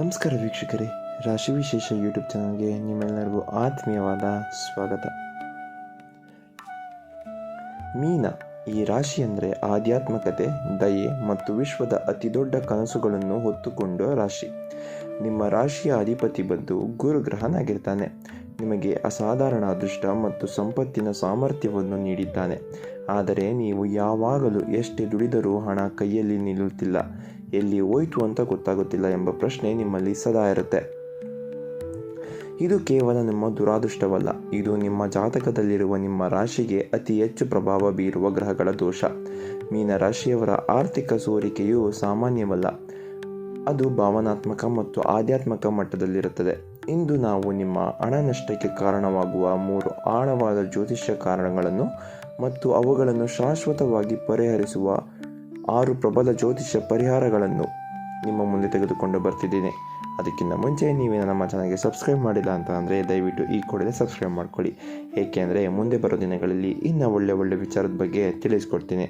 ನಮಸ್ಕಾರ ವೀಕ್ಷಕರೇ ರಾಶಿ ವಿಶೇಷ ಯೂಟ್ಯೂಬ್ ಚಾನಲ್ಗೆ ನಿಮ್ಮೆಲ್ಲರಿಗೂ ಆತ್ಮೀಯವಾದ ಸ್ವಾಗತ. ಮೀನ ಈ ರಾಶಿ ಅಂದರೆ ಆಧ್ಯಾತ್ಮಿಕತೆ, ದಯೆ ಮತ್ತು ವಿಶ್ವದ ಅತಿದೊಡ್ಡ ಕನಸುಗಳನ್ನು ಹೊತ್ತುಕೊಂಡ ರಾಶಿ. ನಿಮ್ಮ ರಾಶಿಯ ಅಧಿಪತಿ ಬಂದು ಗುರುಗ್ರಹನಾಗಿರ್ತಾನೆ. ನಿಮಗೆ ಅಸಾಧಾರಣ ಅದೃಷ್ಟ ಮತ್ತು ಸಂಪತ್ತಿನ ಸಾಮರ್ಥ್ಯವನ್ನು ನೀಡಿದ್ದಾನೆ. ಆದರೆ ನೀವು ಯಾವಾಗಲೂ ಎಷ್ಟೇ ದುಡಿದರೂ ಹಣ ಕೈಯಲ್ಲಿ ನಿಲ್ಲುತ್ತಿಲ್ಲ. ಎಲ್ಲಿ ಹೋಯ್ತು ಅಂತ ಗೊತ್ತಾಗುತ್ತಿಲ್ಲ ಎಂಬ ಪ್ರಶ್ನೆ ನಿಮ್ಮಲ್ಲಿ ಸದಾ ಇರುತ್ತೆ. ಇದು ಕೇವಲ ನಿಮ್ಮ ದುರಾದೃಷ್ಟವಲ್ಲ, ಇದು ನಿಮ್ಮ ಜಾತಕದಲ್ಲಿರುವ ನಿಮ್ಮ ರಾಶಿಗೆ ಅತಿ ಹೆಚ್ಚು ಪ್ರಭಾವ ಬೀರುವ ಗ್ರಹಗಳ ದೋಷ. ಮೀನ ರಾಶಿಯವರ ಆರ್ಥಿಕ ಸೋರಿಕೆಯು ಸಾಮಾನ್ಯವಲ್ಲ, ಅದು ಭಾವನಾತ್ಮಕ ಮತ್ತು ಆಧ್ಯಾತ್ಮಿಕ ಮಟ್ಟದಲ್ಲಿರುತ್ತದೆ. ಇಂದು ನಾವು ನಿಮ್ಮ ಹಣ ನಷ್ಟಕ್ಕೆ ಕಾರಣವಾಗುವ ಮೂರು ಆಳವಾದ ಜ್ಯೋತಿಷ್ಯ ಕಾರಣಗಳನ್ನು ಮತ್ತು ಅವುಗಳನ್ನು ಶಾಶ್ವತವಾಗಿ ಪರಿಹರಿಸುವ ಆರು ಪ್ರಬಲ ಜ್ಯೋತಿಷ್ಯ ಪರಿಹಾರಗಳನ್ನು ನಿಮ್ಮ ಮುಂದೆ ತೆಗೆದುಕೊಂಡು ಬರ್ತಿದ್ದೀನಿ. ಅದಕ್ಕಿಂತ ಮುಂಚೆ ನೀವೇನು ನಮ್ಮ ಚಾನಲ್ಗೆ ಸಬ್ಸ್ಕ್ರೈಬ್ ಮಾಡಿಲ್ಲ ಅಂತ ಅಂದರೆ ದಯವಿಟ್ಟು ಈ ಕೂಡಲೇ ಸಬ್ಸ್ಕ್ರೈಬ್ ಮಾಡ್ಕೊಳ್ಳಿ. ಏಕೆಂದರೆ ಮುಂದೆ ಬರೋ ದಿನಗಳಲ್ಲಿ ಇನ್ನೂ ಒಳ್ಳೆ ಒಳ್ಳೆ ವಿಚಾರದ ಬಗ್ಗೆ ತಿಳಿಸ್ಕೊಡ್ತೀನಿ.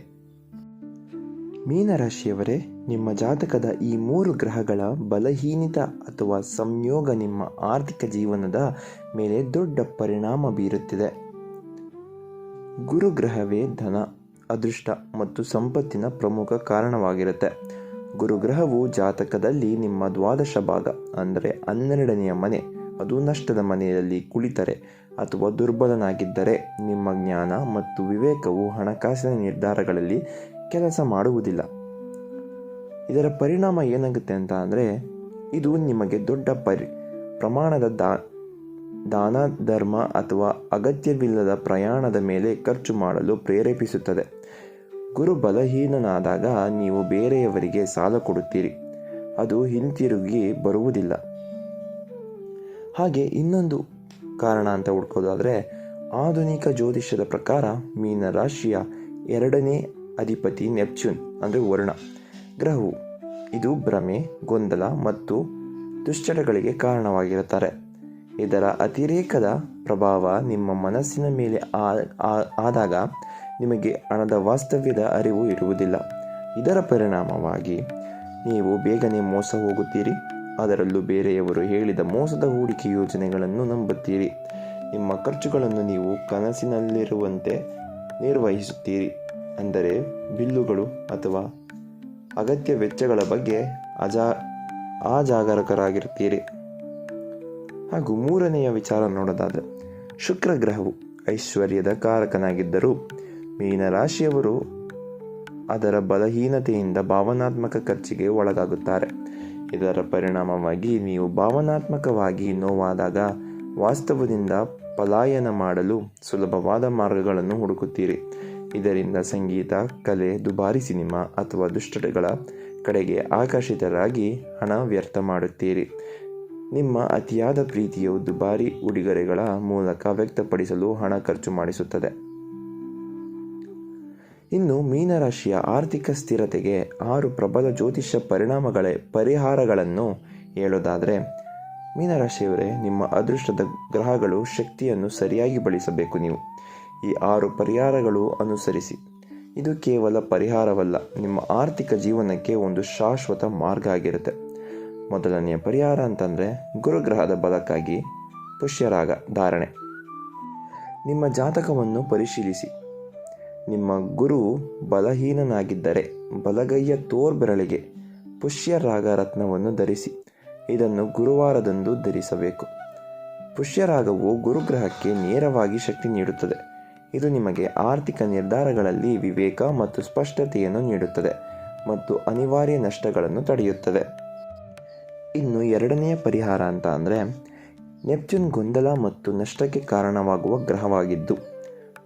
ಮೀನರಾಶಿಯವರೇ ನಿಮ್ಮ ಜಾತಕದ ಈ ಮೂರು ಗ್ರಹಗಳ ಬಲಹೀನಿತ ಅಥವಾ ಸಂಯೋಗ ನಿಮ್ಮ ಆರ್ಥಿಕ ಜೀವನದ ಮೇಲೆ ದೊಡ್ಡ ಪರಿಣಾಮ ಬೀರುತ್ತಿದೆ. ಗುರುಗ್ರಹವೇ ಧನ. ಅದೃಷ್ಟ ಮತ್ತು ಸಂಪತ್ತಿನ ಪ್ರಮುಖ ಕಾರಣವಾಗಿರುತ್ತೆ. ಗುರುಗ್ರಹವು ಜಾತಕದಲ್ಲಿ ನಿಮ್ಮ ದ್ವಾದಶ ಭಾಗ, ಅಂದರೆ ಹನ್ನೆರಡನೆಯ ಮನೆ. ಅದು ನಷ್ಟದ ಮನೆಯಲ್ಲಿ ಕುಳಿತರೆ ಅಥವಾ ದುರ್ಬಲನಾಗಿದ್ದರೆ ನಿಮ್ಮ ಜ್ಞಾನ ಮತ್ತು ವಿವೇಕವು ಹಣಕಾಸಿನ ನಿರ್ಧಾರಗಳಲ್ಲಿ ಕೆಲಸ ಮಾಡುವುದಿಲ್ಲ. ಇದರ ಪರಿಣಾಮ ಏನಾಗುತ್ತೆ ಅಂತ ಅಂದರೆ, ಇದು ನಿಮಗೆ ದೊಡ್ಡ ಪರಿ, ಪ್ರಮಾಣದ ದಾ ದಾನ ಧರ್ಮ ಅಥವಾ ಅಗತ್ಯವಿಲ್ಲದ ಪ್ರಯಾಣದ ಮೇಲೆ ಖರ್ಚು ಮಾಡಲು ಪ್ರೇರೇಪಿಸುತ್ತದೆ. ಗುರು ಬಲಹೀನನಾದಾಗ ನೀವು ಬೇರೆಯವರಿಗೆ ಸಾಲ ಕೊಡುತ್ತೀರಿ. ಅದು ಹಿಂತಿರುಗಿ ಬರುವುದಿಲ್ಲ. ಹಾಗೆ ಇನ್ನೊಂದು ಕಾರಣ ಅಂತ ಹುಡ್ಕೋದಾದರೆ, ಆಧುನಿಕ ಜ್ಯೋತಿಷ್ಯದ ಪ್ರಕಾರ ಮೀನ ರಾಶಿಯ ಎರಡನೇ ಅಧಿಪತಿ ನೆಪ್ಚೂನ್ ಅಂದರೆ ವರ್ಣ. ಗ್ರಹವು ಇದು ಭ್ರಮೆ, ಗೊಂದಲ ಮತ್ತು ದುಶ್ಚಟಗಳಿಗೆ ಕಾರಣವಾಗಿರುತ್ತಾರೆ. ಇದರ ಅತಿರೇಕದ ಪ್ರಭಾವ ನಿಮ್ಮ ಮನಸ್ಸಿನ ಮೇಲೆ ಆದಾಗ ನಿಮಗೆ ಹಣದ ವಾಸ್ತವ್ಯದ ಅರಿವು ಇರುವುದಿಲ್ಲ. ಇದರ ಪರಿಣಾಮವಾಗಿ ನೀವು ಬೇಗನೆ ಮೋಸ ಹೋಗುತ್ತೀರಿ. ಅದರಲ್ಲೂ ಬೇರೆಯವರು ಹೇಳಿದ ಮೋಸದ ಹೂಡಿಕೆ ಯೋಜನೆಗಳನ್ನು ನಂಬುತ್ತೀರಿ. ನಿಮ್ಮ ಖರ್ಚುಗಳನ್ನು ನೀವು ಕನಸಿನಲ್ಲಿರುವಂತೆ ನಿರ್ವಹಿಸುತ್ತೀರಿ. ಅಂದರೆ ಬಿಲ್ಲುಗಳು ಅಥವಾ ಅಗತ್ಯ ವೆಚ್ಚಗಳ ಬಗ್ಗೆ ಅಜಾ ಅಜಾಗರೂಕರಾಗಿರ್ತೀರಿ ಹಾಗೂ ಮೂರನೆಯ ವಿಚಾರ ನೋಡೋದಾದರೆ ಶುಕ್ರ ಗ್ರಹವು ಐಶ್ವರ್ಯದ ಕಾರಕನಾಗಿದ್ದರೂ ಮೀನರಾಶಿಯವರು ಅದರ ಬಲಹೀನತೆಯಿಂದ ಭಾವನಾತ್ಮಕ ಖರ್ಚಿಗೆ ಒಳಗಾಗುತ್ತಾರೆ. ಇದರ ಪರಿಣಾಮವಾಗಿ ನೀವು ಭಾವನಾತ್ಮಕವಾಗಿ ನೋವಾದಾಗ ವಾಸ್ತವದಿಂದ ಪಲಾಯನ ಮಾಡಲು ಸುಲಭವಾದ ಮಾರ್ಗಗಳನ್ನು ಹುಡುಕುತ್ತೀರಿ. ಇದರಿಂದ ಸಂಗೀತ, ಕಲೆ, ದುಬಾರಿ ಸಿನಿಮಾ ಅಥವಾ ದುಷ್ಟತೆಗಳ ಕಡೆಗೆ ಆಕರ್ಷಿತರಾಗಿ ಹಣ ವ್ಯರ್ಥ ಮಾಡುತ್ತೀರಿ. ನಿಮ್ಮ ಅತಿಯಾದ ಪ್ರೀತಿಯು ದುಬಾರಿ ಉಡುಗೊರೆಗಳ ಮೂಲಕ ವ್ಯಕ್ತಪಡಿಸಲು ಹಣ ಖರ್ಚು ಮಾಡಿಸುತ್ತದೆ. ಇನ್ನು ಮೀನರಾಶಿಯ ಆರ್ಥಿಕ ಸ್ಥಿರತೆಗೆ ಆರು ಪ್ರಬಲ ಜ್ಯೋತಿಷ್ಯ ಪರಿಣಾಮಗಳೇ ಪರಿಹಾರಗಳನ್ನು ಹೇಳೋದಾದರೆ, ಮೀನರಾಶಿಯವರೇ, ನಿಮ್ಮ ಅದೃಷ್ಟದ ಗ್ರಹಗಳು ಶಕ್ತಿಯನ್ನು ಸರಿಯಾಗಿ ಬಳಸಬೇಕು ನೀವು. ಈ ಆರು ಪರಿಹಾರಗಳು ಅನುಸರಿಸಿ. ಇದು ಕೇವಲ ಪರಿಹಾರವಲ್ಲ, ನಿಮ್ಮ ಆರ್ಥಿಕ ಜೀವನಕ್ಕೆ ಒಂದು ಶಾಶ್ವತ ಮಾರ್ಗ ಆಗಿರುತ್ತೆ. ಮೊದಲನೆಯ ಪರಿಹಾರ ಅಂತಂದರೆ ಗುರುಗ್ರಹದ ಬಲಕ್ಕಾಗಿ ಪುಷ್ಯರಾಗ ಧಾರಣೆ. ನಿಮ್ಮ ಜಾತಕವನ್ನು ಪರಿಶೀಲಿಸಿ. ನಿಮ್ಮ ಗುರು ಬಲಹೀನನಾಗಿದ್ದರೆ ಬಲಗೈಯ ತೋರ್ಬೆರಳಿಗೆ ಪುಷ್ಯರಾಗ ರತ್ನವನ್ನು ಧರಿಸಿ, ಇದನ್ನು ಗುರುವಾರದಂದು ಧರಿಸಬೇಕು. ಪುಷ್ಯರಾಗವು ಗುರುಗ್ರಹಕ್ಕೆ ನೇರವಾಗಿ ಶಕ್ತಿ ನೀಡುತ್ತದೆ. ಇದು ನಿಮಗೆ ಆರ್ಥಿಕ ನಿರ್ಧಾರಗಳಲ್ಲಿ ವಿವೇಕ ಮತ್ತು ಸ್ಪಷ್ಟತೆಯನ್ನು ನೀಡುತ್ತದೆ ಮತ್ತು ಅನಿವಾರ್ಯ ನಷ್ಟಗಳನ್ನು ತಡೆಯುತ್ತದೆ. ಇನ್ನು ಎರಡನೆಯ ಪರಿಹಾರ ಅಂತ ಅಂದರೆ ನೆಪ್ಚೂನ್ ಗೊಂದಲ ಮತ್ತು ನಷ್ಟಕ್ಕೆ ಕಾರಣವಾಗುವ ಗ್ರಹವಾಗಿದ್ದು,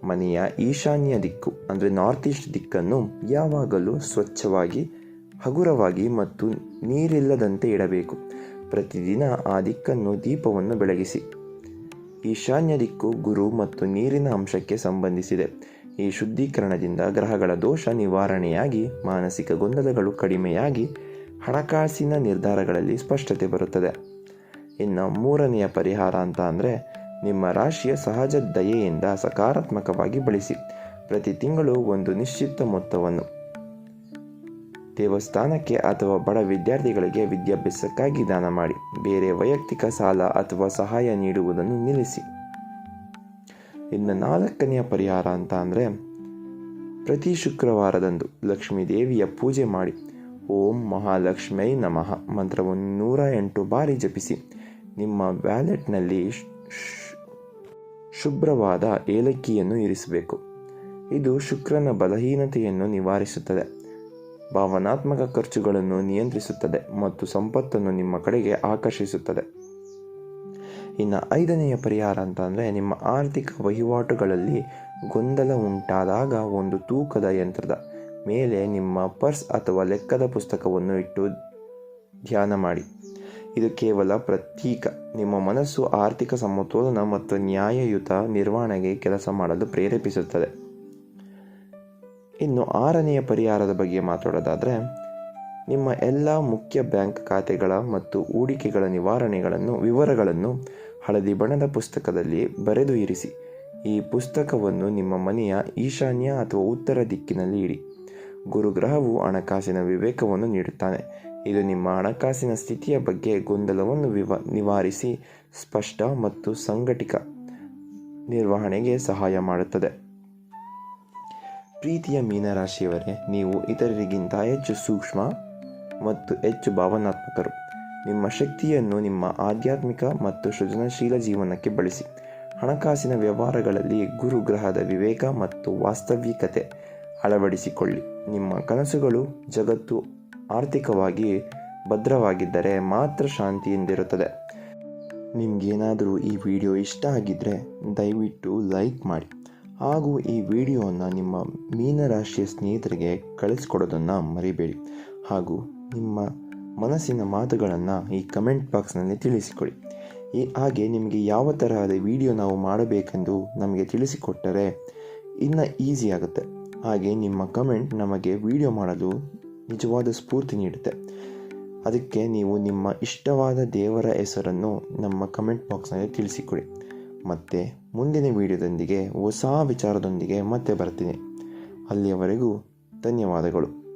ಮನೆಯ ಈಶಾನ್ಯ ದಿಕ್ಕು ಅಂದರೆ ನಾರ್ತ್ ಈಸ್ಟ್ ದಿಕ್ಕನ್ನು ಯಾವಾಗಲೂ ಸ್ವಚ್ಛವಾಗಿ, ಹಗುರವಾಗಿ ಮತ್ತು ನೀರಿಲ್ಲದಂತೆ ಇಡಬೇಕು. ಪ್ರತಿದಿನ ಆ ದಿಕ್ಕನ್ನು ದೀಪವನ್ನು ಬೆಳಗಿಸಿ. ಈಶಾನ್ಯ ದಿಕ್ಕು ಗುರು ಮತ್ತು ನೀರಿನ ಅಂಶಕ್ಕೆ ಸಂಬಂಧಿಸಿದೆ. ಈ ಶುದ್ಧೀಕರಣದಿಂದ ಗ್ರಹಗಳ ದೋಷ ನಿವಾರಣೆಯಾಗಿ ಮಾನಸಿಕ ಗೊಂದಲಗಳು ಕಡಿಮೆಯಾಗಿ ಹಣಕಾಸಿನ ನಿರ್ಧಾರಗಳಲ್ಲಿ ಸ್ಪಷ್ಟತೆ ಬರುತ್ತದೆ. ಇನ್ನು ಮೂರನೆಯ ಪರಿಹಾರ ಅಂತ ಅಂದರೆ ನಿಮ್ಮ ರಾಶಿಯ ಸಹಜ ದಯೆಯಿಂದ ಸಕಾರಾತ್ಮಕವಾಗಿ ಬಳಸಿ. ಪ್ರತಿ ತಿಂಗಳು ಒಂದು ನಿಶ್ಚಿತ ಮೊತ್ತವನ್ನು. ದೇವಸ್ಥಾನಕ್ಕೆ ಅಥವಾ ಬಡ ವಿದ್ಯಾರ್ಥಿಗಳಿಗೆ ವಿದ್ಯಾಭ್ಯಾಸಕ್ಕಾಗಿ ದಾನ ಮಾಡಿ. ಬೇರೆ ವೈಯಕ್ತಿಕ ಸಾಲ ಅಥವಾ ಸಹಾಯ ನೀಡುವುದನ್ನು ನಿಲ್ಲಿಸಿ. ಇನ್ನು ನಾಲ್ಕನೆಯ ಪರಿಹಾರ ಅಂತ ಅಂದರೆ ಪ್ರತಿ ಶುಕ್ರವಾರದಂದು ಲಕ್ಷ್ಮೀ ದೇವಿಯ ಪೂಜೆ ಮಾಡಿ. ಓಂ ಮಹಾಲಕ್ಷ್ಮೈ ನಮಃ. ಮಂತ್ರವನ್ನು ನೂರ ಎಂಟು ಬಾರಿ ಜಪಿಸಿ. ನಿಮ್ಮ ವ್ಯಾಲೆಟ್ನಲ್ಲಿ ಶುಭ್ರವಾದ ಏಲಕ್ಕಿಯನ್ನು ಇರಿಸಬೇಕು. ಇದು ಶುಕ್ರನ ಬಲಹೀನತೆಯನ್ನು ನಿವಾರಿಸುತ್ತದೆ. ಭಾವನಾತ್ಮಕ ಖರ್ಚುಗಳನ್ನು ನಿಯಂತ್ರಿಸುತ್ತದೆ ಮತ್ತು ಸಂಪತ್ತನ್ನು ನಿಮ್ಮ ಕಡೆಗೆ ಆಕರ್ಷಿಸುತ್ತದೆ. ಇನ್ನು ಐದನೆಯ ಪರಿಹಾರ ಅಂತ ನಿಮ್ಮ ಆರ್ಥಿಕ ವಹಿವಾಟುಗಳಲ್ಲಿ ಗೊಂದಲ ಉಂಟಾದಾಗ ಒಂದು ತೂಕದ ಯಂತ್ರದ. ಮೇಲೆ ನಿಮ್ಮ ಪರ್ಸ್ ಅಥವಾ ಲೆಕ್ಕದ ಪುಸ್ತಕವನ್ನು ಇಟ್ಟು ಧ್ಯಾನ ಮಾಡಿ. ಇದು ಕೇವಲ ಪ್ರತೀಕ. ನಿಮ್ಮ ಮನಸ್ಸು ಆರ್ಥಿಕ ಸಮತೋಲನ ಮತ್ತು ನ್ಯಾಯಯುತ ನಿರ್ವಹಣೆಗೆ ಕೆಲಸ ಮಾಡಲು ಪ್ರೇರೇಪಿಸುತ್ತದೆ. ಇನ್ನು ಆರನೆಯ ಪರಿಹಾರದ ಬಗ್ಗೆ ಮಾತಾಡೋದಾದರೆ, ನಿಮ್ಮ ಎಲ್ಲ ಮುಖ್ಯ ಬ್ಯಾಂಕ್ ಖಾತೆಗಳ ಮತ್ತು ಹೂಡಿಕೆಗಳ ನಿವಾರಣೆಗಳನ್ನು, ವಿವರಗಳನ್ನು ಹಳದಿ ಬಣ್ಣದ ಪುಸ್ತಕದಲ್ಲಿ ಬರೆದು ಇರಿಸಿ. ಈ ಪುಸ್ತಕವನ್ನು ನಿಮ್ಮ ಮನೆಯ ಈಶಾನ್ಯ ಅಥವಾ ಉತ್ತರ ದಿಕ್ಕಿನಲ್ಲಿ ಇಡಿ. ಗುರುಗ್ರಹವು ಹಣಕಾಸಿನ ವಿವೇಕವನ್ನು ನೀಡುತ್ತಾನೆ. ಇದು ನಿಮ್ಮ ಹಣಕಾಸಿನ ಸ್ಥಿತಿಯ ಬಗ್ಗೆ ಗೊಂದಲವನ್ನು ವಿವ, ನಿವಾರಿಸಿ, ಸ್ಪಷ್ಟ ಮತ್ತು ಸಂಘಟಿತ ನಿರ್ವಹಣೆಗೆ ಸಹಾಯ ಮಾಡುತ್ತದೆ. ಪ್ರೀತಿಯ ಮೀನರಾಶಿಯವರೇ, ನೀವು ಇತರರಿಗಿಂತ ಹೆಚ್ಚು ಸೂಕ್ಷ್ಮ ಮತ್ತು ಹೆಚ್ಚು ಭಾವನಾತ್ಮಕರು. ನಿಮ್ಮ ಶಕ್ತಿಯನ್ನು ನಿಮ್ಮ ಆಧ್ಯಾತ್ಮಿಕ ಮತ್ತು ಸೃಜನಶೀಲ ಜೀವನಕ್ಕೆ ಬಳಸಿ. ಹಣಕಾಸಿನ ವ್ಯವಹಾರಗಳಲ್ಲಿ ಗುರುಗ್ರಹದ ವಿವೇಕ ಮತ್ತು ವಾಸ್ತವಿಕತೆ ಅಳವಡಿಸಿಕೊಳ್ಳಿ. ನಿಮ್ಮ ಕನಸುಗಳು ಜಗತ್ತು ಆರ್ಥಿಕವಾಗಿ ಭದ್ರವಾಗಿದ್ದರೆ ಮಾತ್ರ ಶಾಂತಿಯಿಂದಿರುತ್ತದೆ. ನಿಮಗೇನಾದರೂ ಈ ವಿಡಿಯೋ ಇಷ್ಟ ಆಗಿದ್ದರೆ ದಯವಿಟ್ಟು ಲೈಕ್ ಮಾಡಿ. ಹಾಗೂ ಈ ವಿಡಿಯೋವನ್ನು ನಿಮ್ಮ ಮೀನರಾಶಿಯ ಸ್ನೇಹಿತರಿಗೆ ಕಳಿಸ್ಕೊಡೋದನ್ನು ಮರಿಬೇಡಿ. ಹಾಗೂ ನಿಮ್ಮ ಮನಸ್ಸಿನ ಮಾತುಗಳನ್ನು ಈ ಕಮೆಂಟ್ ಬಾಕ್ಸ್ನಲ್ಲಿ ತಿಳಿಸಿಕೊಡಿ. ಈ ಹಾಗೆ ನಿಮಗೆ ಯಾವ ತರಹದ ವಿಡಿಯೋ ನಾವು ಮಾಡಬೇಕೆಂದು ನಮಗೆ ತಿಳಿಸಿಕೊಟ್ಟರೆ ಇನ್ನು ಈಸಿ ಆಗುತ್ತೆ. ಹಾಗೆ ನಿಮ್ಮ ಕಮೆಂಟ್ ನಮಗೆ ವಿಡಿಯೋ ಮಾಡಲು ನಿಜವಾದ ಸ್ಫೂರ್ತಿ ನೀಡುತ್ತೆ. ಅದಕ್ಕೆ ನೀವು ನಿಮ್ಮ ಇಷ್ಟವಾದ ದೇವರ ಹೆಸರನ್ನು ನಮ್ಮ ಕಮೆಂಟ್ ಬಾಕ್ಸ್ನಲ್ಲಿ ತಿಳಿಸಿಕೊಡಿ. ಮತ್ತು ಮುಂದಿನ ವಿಡಿಯೋದೊಂದಿಗೆ ಹೊಸ ವಿಚಾರದೊಂದಿಗೆ ಮತ್ತೆ ಬರ್ತೀನಿ. ಅಲ್ಲಿಯವರೆಗೂ ಧನ್ಯವಾದಗಳು.